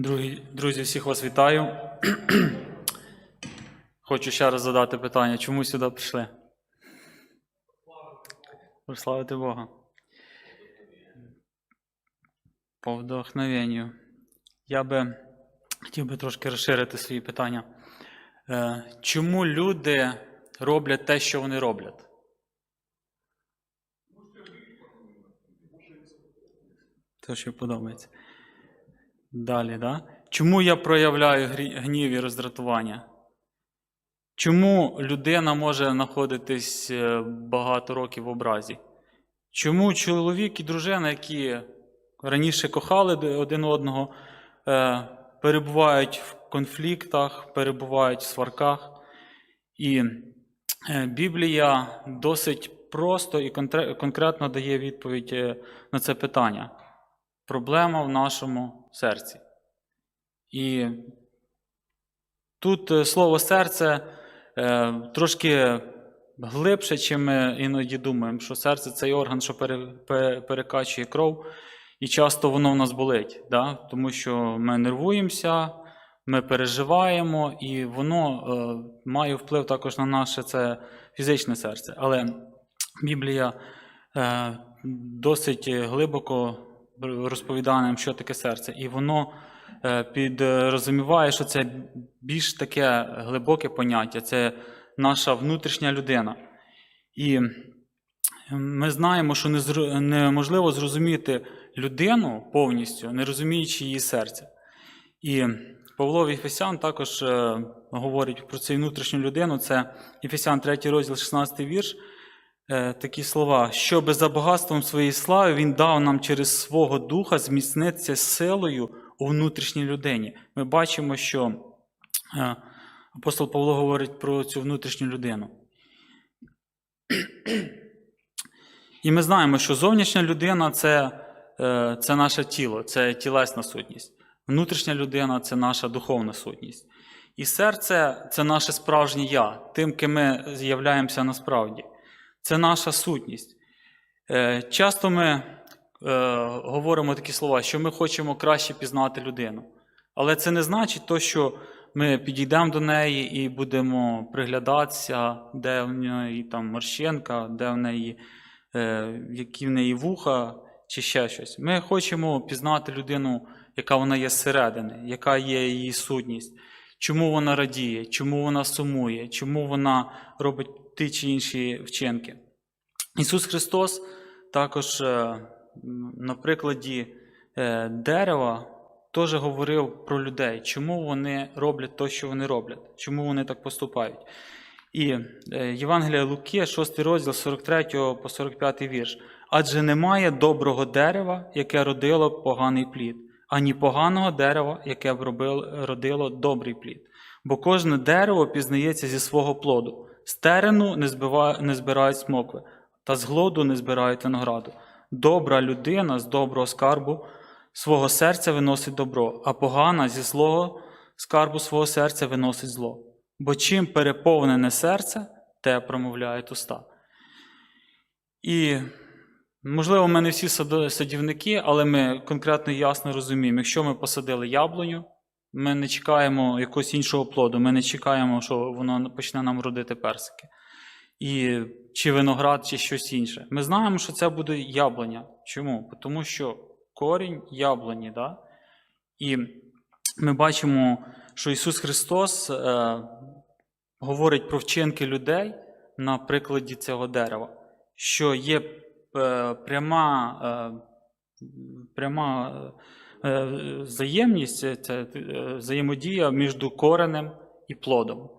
Друзі, друзі, всіх вас вітаю. Хочу ще раз задати питання, чому сюди прийшли? Прославити Бога. По вдохновенню. Я би хотів би трошки розширити свої питання. Е, Чому люди роблять те, що вони роблять? Те, що подобається. Далі, да? Чому я проявляю гнів і роздратування? Чому людина може знаходитись е, багато років в образі? Чому чоловік і дружина, які раніше кохали один одного, е, перебувають в конфліктах, перебувають в сварках? І е, Біблія досить просто і конкретно дає відповідь на це питання. Проблема в нашому серці. І тут е, слово серце е, трошки глибше, чим ми іноді думаємо, що серце це орган, що перекачує кров, і часто воно в нас болить, да? тому що ми нервуємося, ми переживаємо, і воно е, має вплив також на наше це фізичне серце. Але Біблія досить глибоко розповідає нам, що таке серце, і воно е, підрозуміває, що це більш таке глибоке поняття, це наша внутрішня людина. І ми знаємо, що неможливо зрозуміти людину повністю, не розуміючи її серця. І Павло Єфесян також е, говорить про цю внутрішню людину. Це Єфесян 3 розділ, 16 вірш. Е, такі слова, щоби за багатством своєї слави він дав нам через свого духа зміцнитися силою у внутрішній людині. Ми бачимо, що е, апостол Павло говорить про цю внутрішню людину. І ми знаємо, що зовнішня людина це, е, це наше тіло, це тілесна сутність. Внутрішня людина це наша духовна сутність. І серце це наше справжнє я, тим, ким ми з'являємося насправді. Це наша сутність. Е, Часто ми е, говоримо такі слова, що ми хочемо краще пізнати людину. Але це не значить то, що ми підійдемо до неї і будемо приглядатися, де в неї там морщинка, де в неї, е, які в неї вуха чи ще щось. Ми хочемо пізнати людину, яка вона є зсередини, яка є її сутність, чому вона радіє, чому вона сумує, чому вона робить ті чи інші вчинки. Ісус Христос також е, на прикладі е, дерева теж говорив про людей, чому вони роблять те, що вони роблять, чому вони так поступають. І е, Євангелія Луки, 6 розділ 43 по 45 вірш. Адже немає доброго дерева, яке родило поганий плід, ані поганого дерева, яке б родило добрий плід. Бо кожне дерево пізнається зі свого плоду. З терену не, збива... не збирають смокви, та з глоду не збирають винограду. Добра людина з доброго скарбу свого серця виносить добро, а погана зі злого скарбу свого серця виносить зло. Бо чим переповнене серце, те промовляють уста. І, можливо, ми не всі садівники, але ми конкретно ясно розуміємо, якщо ми посадили яблуню, ми не чекаємо якогось іншого плоду, ми не чекаємо, що воно почне нам родити персики. І, чи виноград, чи щось інше. Ми знаємо, що це буде яблуня. Чому? Тому що корінь яблуні. Да? І ми бачимо, що Ісус Христос е, говорить про вчинки людей на прикладі цього дерева, що є пряма, е, пряма е, взаємність, це, е, взаємодія між коренем і плодом.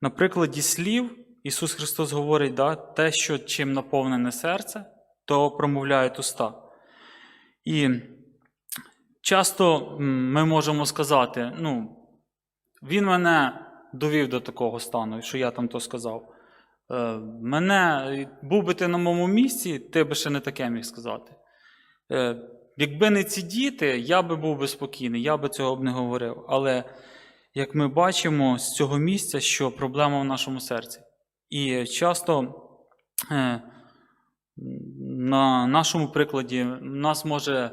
На прикладі слів Ісус Христос говорить, да, те, що чим наповнене серце, то промовляють уста. І часто ми можемо сказати, ну, він мене довів до такого стану, що я там то сказав. Е, Мене, був би ти на моєму місці, ти би ще не таке міг сказати. Е, Якби не ці діти, я би був би спокійний, я би цього б не говорив. Але як ми бачимо з цього місця, що проблема в нашому серці. І часто е, на нашому прикладі нас може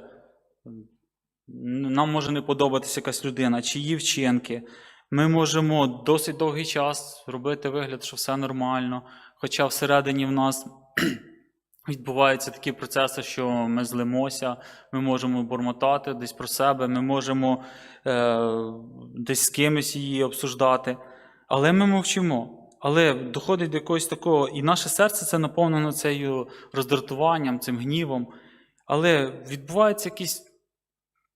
нам може не подобатися якась людина, чи її вчинки. Ми можемо досить довгий час робити вигляд, що все нормально, хоча всередині в нас відбуваються такі процеси, що ми злимося, ми можемо бормотати десь про себе, ми можемо е, десь з кимось її обсуждати, але ми мовчимо. Але доходить до якогось такого, і наше серце це наповнено цією роздратуванням, цим гнівом. Але відбувається якийсь,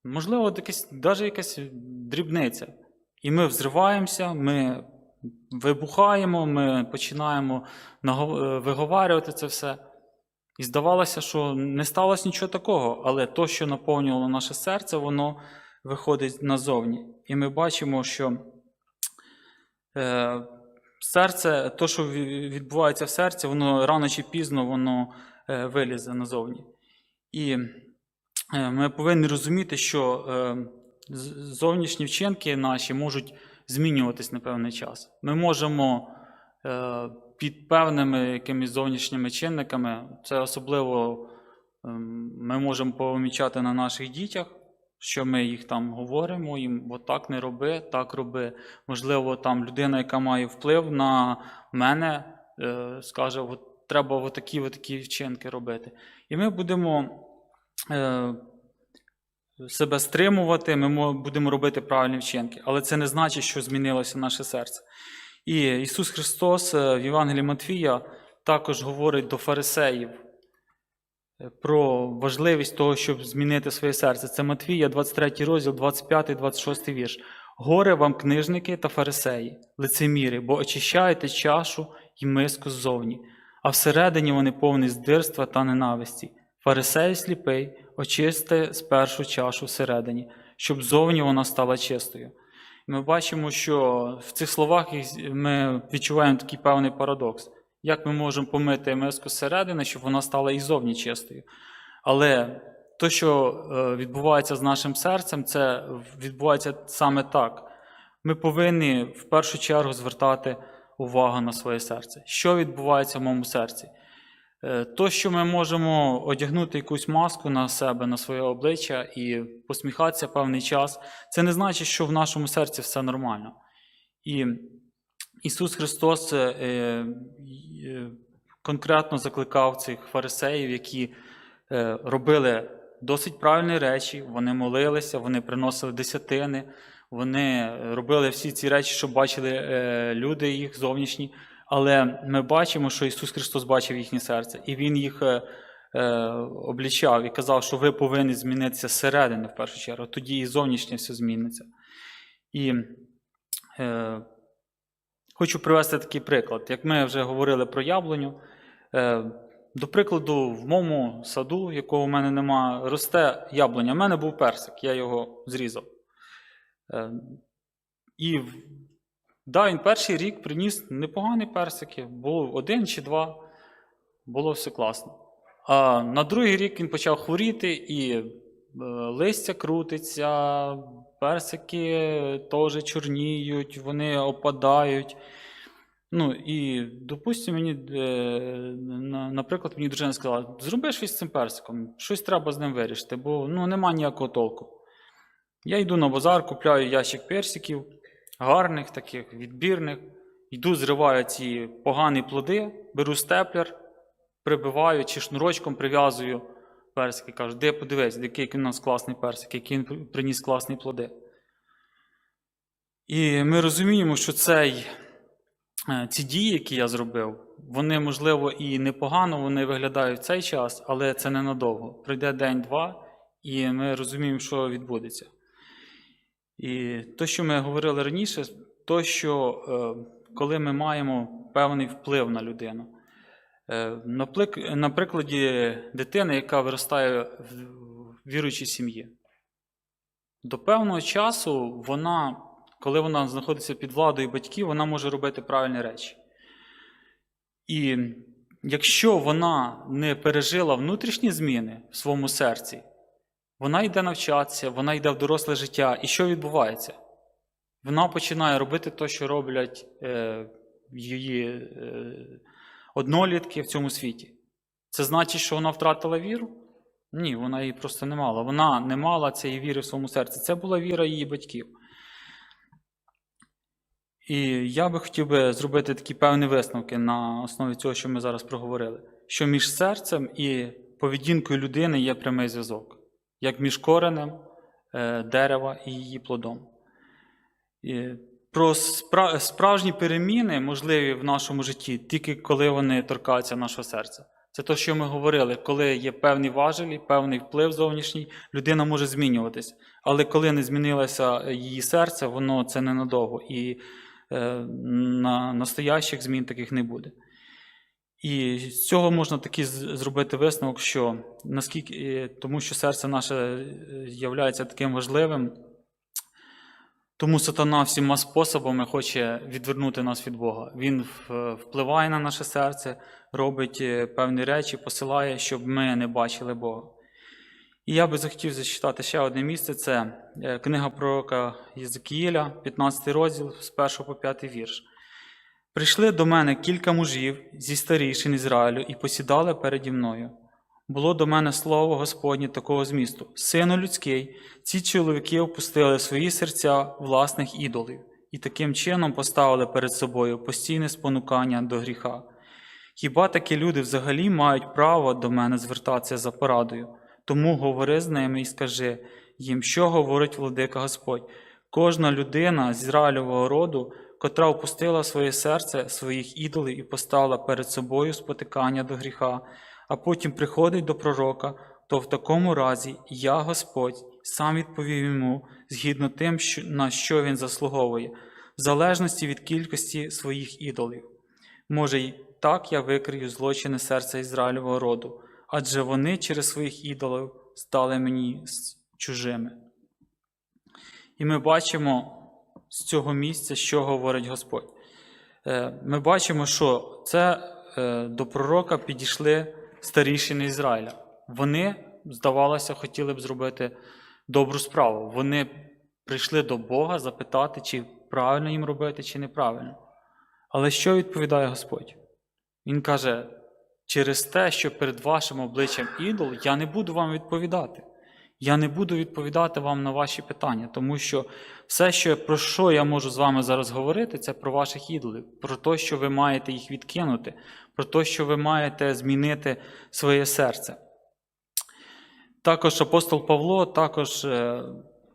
можливо, якась, навіть якась дрібниця. І ми взриваємося, ми вибухаємо, ми починаємо е, виговарювати це все. І здавалося, що не сталося нічого такого, але то, що наповнювало наше серце, воно виходить назовні. І ми бачимо, що е, серце, то, що відбувається в серці, воно рано чи пізно воно е, вилізе назовні. І ми повинні розуміти, що зовнішні вчинки наші можуть змінюватись на певний час. Ми можемо е, під певними якимись зовнішніми чинниками, це особливо ем, ми можемо помічати на наших дітях, що ми їх там говоримо, їм отак не роби, так роби. Можливо, там людина, яка має вплив на мене, е, скаже, от треба отакі, отакі вчинки робити. І ми будемо е, себе стримувати, ми будемо робити правильні вчинки. Але це не значить, що змінилося наше серце. І Ісус Христос е, в Євангелії Матвія також говорить до фарисеїв е, про важливість того, щоб змінити своє серце. Це Матвія, 23 розділ, 25-26 вірш. Горе вам, книжники та фарисеї, лицеміри, бо очищаєте чашу і миску ззовні, а всередині вони повні здирства та ненависті. Фарисей сліпий, очисти спершу чашу всередині, щоб зовні вона стала чистою. Ми бачимо, що в цих словах ми відчуваємо такий певний парадокс. Як ми можемо помити миску зсередини, щоб вона стала і зовні чистою. Але те, що е, відбувається з нашим серцем, це відбувається саме так. Ми повинні в першу чергу звертати увагу на своє серце. Що відбувається в моєму серці? Е, То, що ми можемо одягнути якусь маску на себе, на своє обличчя і посміхатися певний час, це не значить, що в нашому серці все нормально. І Ісус Христос е, е, конкретно закликав цих фарисеїв, які робили досить правильні речі, вони молилися, вони приносили десятини, вони робили всі ці речі, щоб бачили люди їх зовнішні. Але ми бачимо, що Ісус Христос бачив їхнє серце, і Він їх е, е, облічав і казав, що ви повинні змінитися зсередини в першу чергу, тоді і зовнішнє все зміниться. І е, хочу привести такий приклад. Як ми вже говорили про яблуню, е, до прикладу, в моєму саду, якого в мене нема, росте яблуня. У мене був персик, я його зрізав. Е, і да, він перший рік приніс непогані персики, було один чи два, було все класно. А на другий рік він почав хворіти, і е, листя крутиться, персики теж чорніють, вони опадають. Ну і, допустимо, мені, е, наприклад, мені дружина сказала: зроби щось з цим персиком, щось треба з ним вирішити, бо ну, нема ніякого толку. Я йду на базар, купляю ящик персиків, гарних, таких відбірних, йду, зриваю ці погані плоди, беру степлер, прибиваю чи шнурочком прив'язую персики. Кажу, де подивись, який у нас класний персик, який він приніс класні плоди. І ми розуміємо, що цей, е, ці дії, які я зробив, вони, можливо, і непогано вони виглядають в цей час, але це ненадовго. Пройде день-два, і ми розуміємо, що відбудеться. І те, що ми говорили раніше, то, що е, коли ми маємо певний вплив на людину. Е, на прикладі дитини, яка виростає в віруючій сім'ї. До певного часу вона, коли вона знаходиться під владою батьків, вона може робити правильні речі. І якщо вона не пережила внутрішні зміни в своєму серці, вона йде навчатися, вона йде в доросле життя. І що відбувається? Вона починає робити те, що роблять е, її е, однолітки в цьому світі. Це значить, що вона втратила віру? Ні, вона її просто не мала. Вона не мала цієї віри в своєму серці. Це була віра її батьків. І я би хотів би зробити такі певні висновки на основі цього, що ми зараз проговорили. Що між серцем і поведінкою людини є прямий зв'язок, як між коренем е, дерева і її плодом. Про справжні переміни можливі в нашому житті тільки коли вони торкаються нашого серця. Це те, що ми говорили, коли є певні важелі, певний вплив зовнішній, людина може змінюватись. Але коли не змінилося її серце, воно це ненадовго. І е, на настоящих змін таких не буде. І з цього можна такий зробити висновок, що наскільки, е, тому що серце наше є таким важливим, тому сатана всіма способами хоче відвернути нас від Бога. Він впливає на наше серце, робить е, певні речі, посилає, щоб ми не бачили Бога. І я би захотів зачитати ще одне місце: це е, книга пророка Єзекіїля, 15 розділ з 1 по 5 вірш. Прийшли до мене кілька мужів зі старішин Ізраїлю і посідали переді мною. Було до мене слово Господнє такого змісту: Сину людський, ці чоловіки опустили свої серця власних ідолів і таким чином поставили перед собою постійне спонукання до гріха. Хіба такі люди взагалі мають право до мене звертатися за порадою? Тому говори з ними і скажи їм, що говорить владика Господь. Кожна людина з Ізраїльового роду, котра опустила своє серце своїх ідолів і поставила перед собою спотикання до гріха, а потім приходить до пророка, то в такому разі я, Господь, сам відповів йому згідно тим, на що він заслуговує, в залежності від кількості своїх ідолів. Може, й так я викрию злочини серця Ізраїльового роду, адже вони через своїх ідолів стали мені чужими. І ми бачимо з цього місця, що говорить Господь. Е, Ми бачимо, що це е, до пророка підійшли старішини Ізраїля. Вони, здавалося, хотіли б зробити добру справу. Вони прийшли до Бога запитати, чи правильно їм робити, чи неправильно. Але що відповідає Господь? Він каже: через те, що перед вашим обличчям ідол, я не буду вам відповідати. Я не буду відповідати вам на ваші питання, тому що все, що, про що я можу з вами зараз говорити, це про ваших ідолів, про те, що ви маєте їх відкинути, про те, що ви маєте змінити своє серце. Також апостол Павло також е,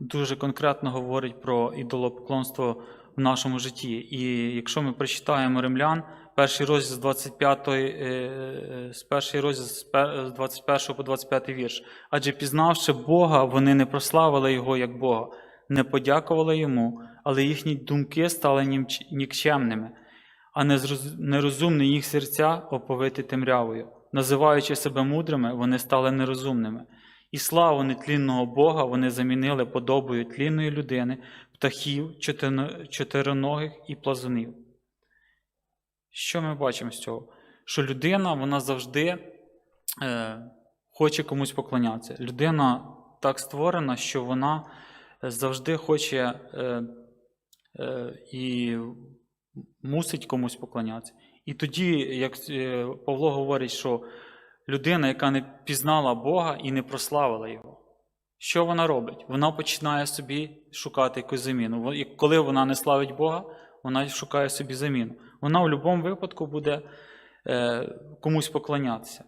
дуже конкретно говорить про ідолопоклонство в нашому житті. І якщо ми прочитаємо римлян, перший розділ з 25, е, е, з перший розділ з 21 по 25 вірш. Адже пізнавши Бога, вони не прославили Його як Бога, не подякували Йому, але їхні думки стали нікчемними, а нерозумні їх серця оповиті темрявою. Називаючи себе мудрими, вони стали нерозумними. І славу нетлінного Бога вони замінили подобою тлінної людини, птахів, чотироногих і плазунів. Що ми бачимо з цього? Що людина вона завжди е, хоче комусь поклонятися. Людина так створена, що вона завжди хоче е, е, і мусить комусь поклонятися. І тоді, як е, Павло говорить, що людина, яка не пізнала Бога і не прославила Його, що вона робить? Вона починає собі шукати якусь заміну. Коли вона не славить Бога, вона шукає собі заміну. Вона в будь-якому випадку буде е, комусь поклонятися.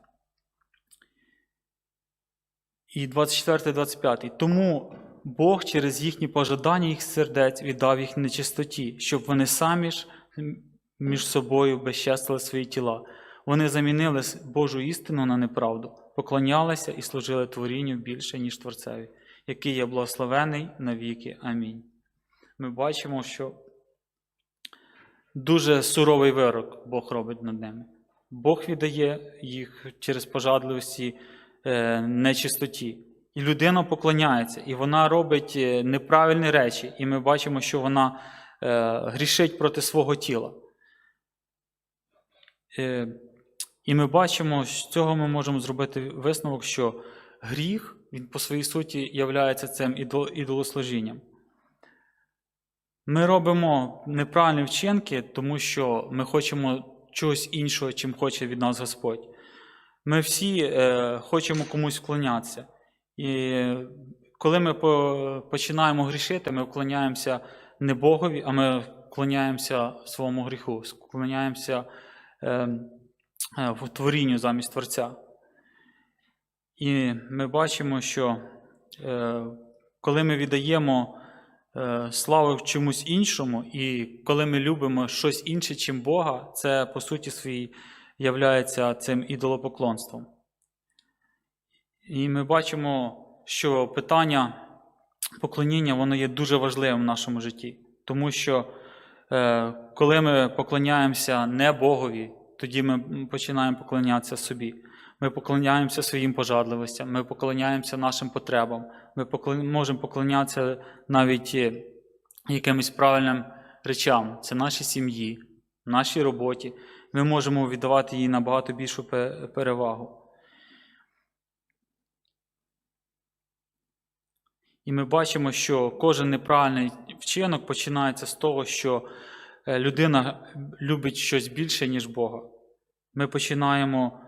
І 24-25. Тому Бог через їхні пожадання їх сердець віддав їх нечистоті, щоб вони самі ж між собою безчестили свої тіла. Вони замінили Божу істину на неправду, поклонялися і служили творінню більше, ніж Творцеві, який є благословений навіки. Амінь. Ми бачимо, що дуже суровий вирок Бог робить над ними. Бог віддає їх через пожадливості е, нечистоті. І людина поклоняється, і вона робить е, неправильні речі, і ми бачимо, що вона е, грішить проти свого тіла. І ми бачимо, з цього ми можемо зробити висновок, що гріх, він по своїй суті являється цим ідолослужінням. Ми робимо неправильні вчинки, тому що ми хочемо чогось іншого, чим хоче від нас Господь. Ми всі е, хочемо комусь вклонятися. І коли ми по- починаємо грішити, ми вклоняємося не Богові, а ми вклоняємося своєму гріху, вклоняємося е, е, в творінню замість Творця. І ми бачимо, що е, коли ми віддаємо е, славу чомусь іншому, і коли ми любимо щось інше, чим Бога, це по суті своїй являється цим ідолопоклонством. І ми бачимо, що питання поклоніння воно є дуже важливим в нашому житті. Тому що е, коли ми поклоняємося не Богові, тоді ми починаємо поклонятися собі. Ми поклоняємося своїм пожадливостям, ми поклоняємося нашим потребам, ми можемо поклонятися навіть е, якимось правильним речам. Це нашій сім'ї, нашій роботі. Ми можемо віддавати їй набагато більшу перевагу. І ми бачимо, що кожен неправильний вчинок починається з того, що е, людина любить щось більше, ніж Бога. Ми починаємо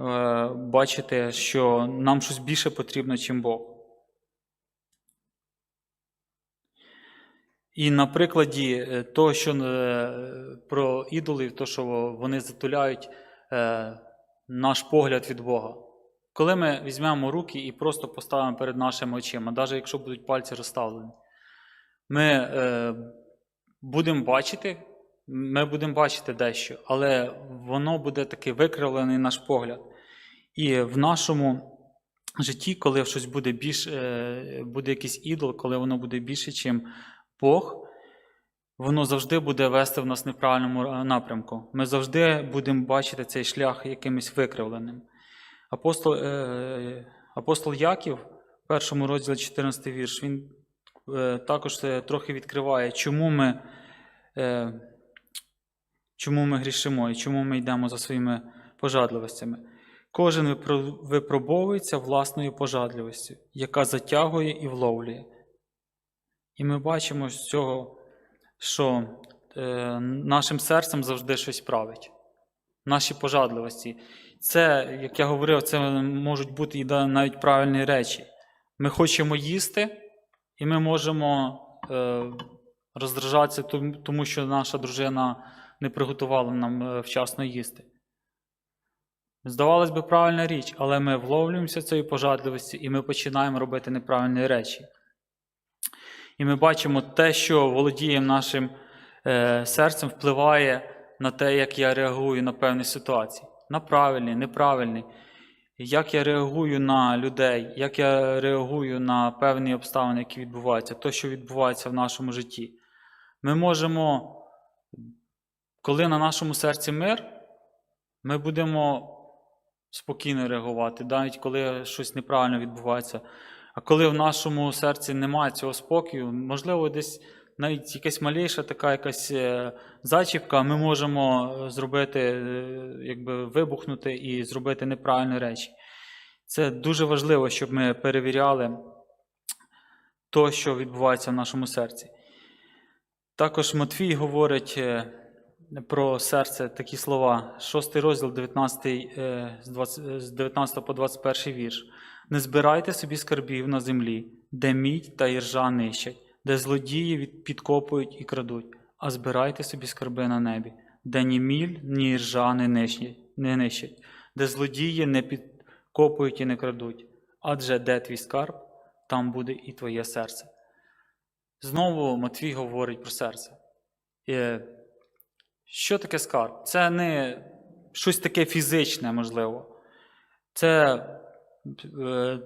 е, бачити, що нам щось більше потрібно, чим Бог. І на прикладі е, того, що е, про ідолів, то, що вони затуляють наш погляд від Бога. Коли ми візьмемо руки і просто поставимо перед нашими очима, навіть якщо будуть пальці розставлені, ми будемо бачити, ми будемо бачити дещо, але воно буде такий викривлений наш погляд. І в нашому житті, коли щось буде більш, е, буде якийсь ідол, коли воно буде більше, ніж Бог, воно завжди буде вести в нас в неправильному е, напрямку. Ми завжди будемо бачити цей шлях якимось викривленим. Апостол, е, апостол Яків в першому розділі 14 вірш, він також трохи відкриває, чому ми, чому ми грішимо і чому ми йдемо за своїми пожадливостями. Кожен випробовується власною пожадливістю, яка затягує і вловлює. І ми бачимо з цього, що е, нашим серцем завжди щось править. Наші пожадливості. Це, як я говорив, це можуть бути і навіть правильні речі. Ми хочемо їсти, і ми можемо е, роздражатися, тому що наша дружина не приготувала нам е, вчасно їсти. Здавалось би, правильна річ, але ми вловлюємося цієї пожадливості і ми починаємо робити неправильні речі. І ми бачимо те, що володіє нашим е, серцем, впливає на те, як я реагую на певні ситуації. На правильні, неправильні. Як я реагую на людей, як я реагую на певні обставини, які відбуваються, то, що відбувається в нашому житті. Ми можемо, коли на нашому серці мир, ми будемо спокійно реагувати, навіть коли щось неправильно відбувається. А коли в нашому серці немає цього спокою, можливо, десь навіть якась маліша така якась е, зачіпка, ми можемо е, зробити, е, якби вибухнути і зробити неправильні речі. Це дуже важливо, щоб ми перевіряли то, що відбувається в нашому серці. Також Матвій говорить про серце такі слова, 6 розділ, 19, е, з 20 з 19 по 21 вірш. Не збирайте собі скарбів на землі, де мідь та іржа нищать, де злодії підкопують і крадуть, а збирайте собі скарби на небі, де ні міль, ні іржа не нищать, не нищать, де злодії не підкопують і не крадуть. Адже де твій скарб, там буде і твоє серце. Знову Матвій говорить про серце. Що таке скарб? Це не щось таке фізичне, можливо. Це, е,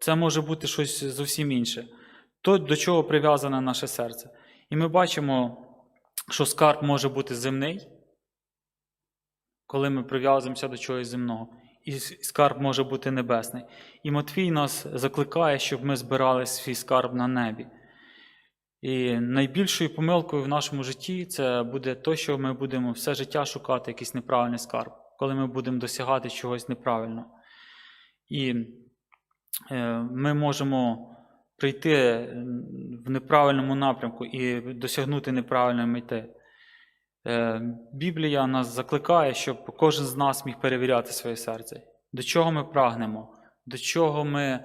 це може бути щось зовсім інше. То, до чого прив'язане наше серце. І ми бачимо, що скарб може бути земний, коли ми прив'язуємося до чогось земного. І скарб може бути небесний. І Матвій нас закликає, щоб ми збирали свій скарб на небі. І найбільшою помилкою в нашому житті це буде те, що ми будемо все життя шукати якийсь неправильний скарб, коли ми будемо досягати чогось неправильного. І е, ми можемо прийти в неправильному напрямку і досягнути неправильної мети. Е, Біблія нас закликає, щоб кожен з нас міг перевіряти своє серце. до чого ми прагнемо, до чого ми, е,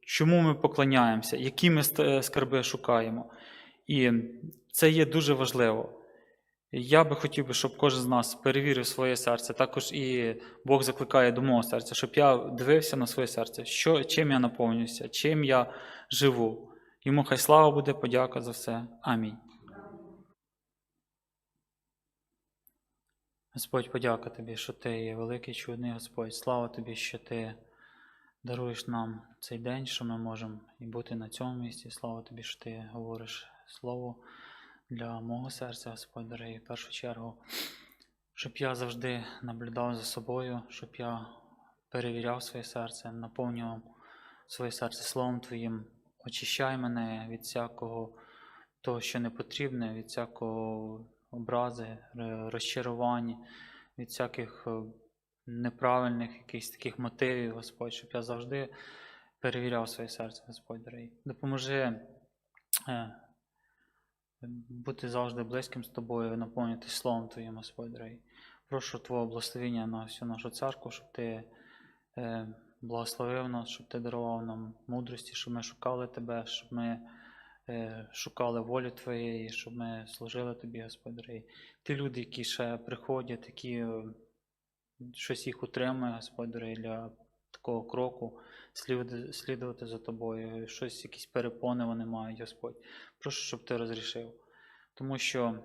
чому ми поклоняємося, які ми е, скарби шукаємо. І це є дуже важливо. Я би хотів би, щоб кожен з нас перевірив своє серце. Також і Бог закликає до мого серця, щоб я дивився на своє серце, що, чим я наповнююся, чим я живу. Йому хай слава буде, подяка за все. Амінь. Господь, подяка тобі, що ти є великий чудний Господь. Слава тобі, що ти даруєш нам цей день, що ми можемо і бути на цьому місці. Слава тобі, що ти говориш слово для мого серця, Господь, дорогий, в першу чергу, щоб я завжди наблюдав за собою, щоб я перевіряв своє серце, наповнював своє серце Словом Твоїм. Очищай мене від всякого того, що не потрібне, від всякого образи, р- розчарувань, від всяких е, неправильних якихось таких мотивів, Господь, щоб я завжди перевіряв своє серце, Господь дорогий. Допоможи е, бути завжди близьким з тобою, наповнюватись Словом Твоїм, Господь дорогий. Прошу Твого благословення на всю нашу церкву, щоб Ти е, благословив нас, щоб Ти дарував нам мудрості, щоб ми шукали Тебе, щоб ми е, шукали волю Твоєї, щоб ми служили Тобі, Господь дорогий. Ті люди, які ще приходять, які щось їх утримує, Господь для такого кроку, слідувати, за тобою, щось, якісь перепони вони мають, Господь. Прошу, щоб ти розрішив. Тому що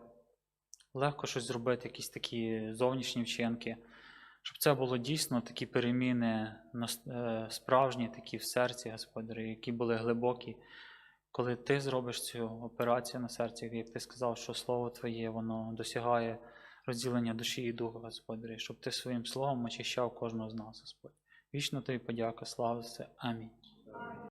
легко щось зробити, якісь такі зовнішні вчинки, щоб це було дійсно такі переміни е, справжні, такі в серці, Господь, дорогий, які були глибокі. Коли ти зробиш цю операцію на серці, як ти сказав, що слово Твоє, воно досягає розділення душі і духа, Господь, щоб ти своїм словом очищав кожного з нас, Господь. Вічно тобі подяка, слава за це. Амінь.